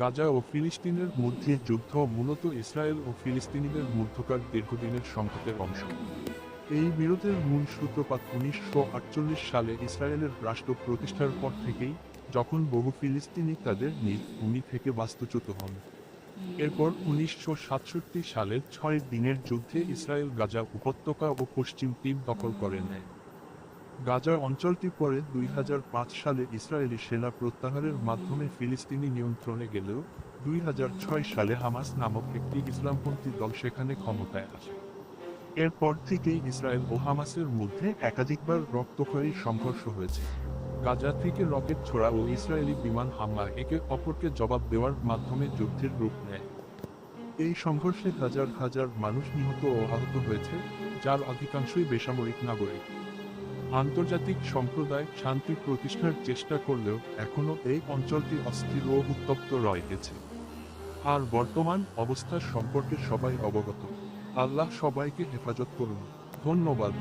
গাজা ও ফিলিস্তিনের মধ্যে যুদ্ধ মূলত ইসরায়েল ও ফিলিস্তিনিদের মধ্যকার দীর্ঘদিনের সংকটের অংশ। এই বিরোধের মূল সূত্রপাত উনিশশো আটচল্লিশ সালে ইসরায়েলের রাষ্ট্র প্রতিষ্ঠার পর থেকেই যখন বহু ফিলিস্তিনি তাদের নিজ ভূমি থেকে বাস্তুচ্যুত হন। এরপর উনিশশো সাতষট্টি সালের ছয় দিনের যুদ্ধে ইসরায়েল গাজা উপত্যকা ও পশ্চিম তীর দখল করে নেয়। গাজা অঞ্চলটি পরে দুই হাজার পাঁচ সালে ইসরায়েলি সেনা প্রত্যাহারের মাধ্যমে ফিলিস্তিনি নিয়ন্ত্রণে গেলেও দুই হাজার ছয় সালে হামাস নামক একটি ইসলামপন্থী দল সেখানে ক্ষমতায় আসে। এরপর থেকেই ইসরায়েল ও হামাসের মধ্যে একাধিকবার রক্তক্ষয়ী সংঘর্ষ হয়েছে। গাজা থেকে রকেট ছোড়া ও ইসরায়েলি বিমান হামলা একে অপরকে জবাব দেওয়ার মাধ্যমে যুদ্ধের রূপ নেয়। এই সংঘর্ষে হাজার হাজার মানুষ নিহত ও আহত হয়েছে, যার অধিকাংশই বেসামরিক নাগরিক। আন্তর্জাতিক সম্প্রদায় শান্তি প্রতিষ্ঠার চেষ্টা করলেও এখনও এই অঞ্চলটি অস্থির ও উত্তপ্ত রয়ে গেছে। আর বর্তমান অবস্থা সম্পর্কে সবাই অবগত। আল্লাহ সবাইকে হেফাজত করুন। ধন্যবাদ।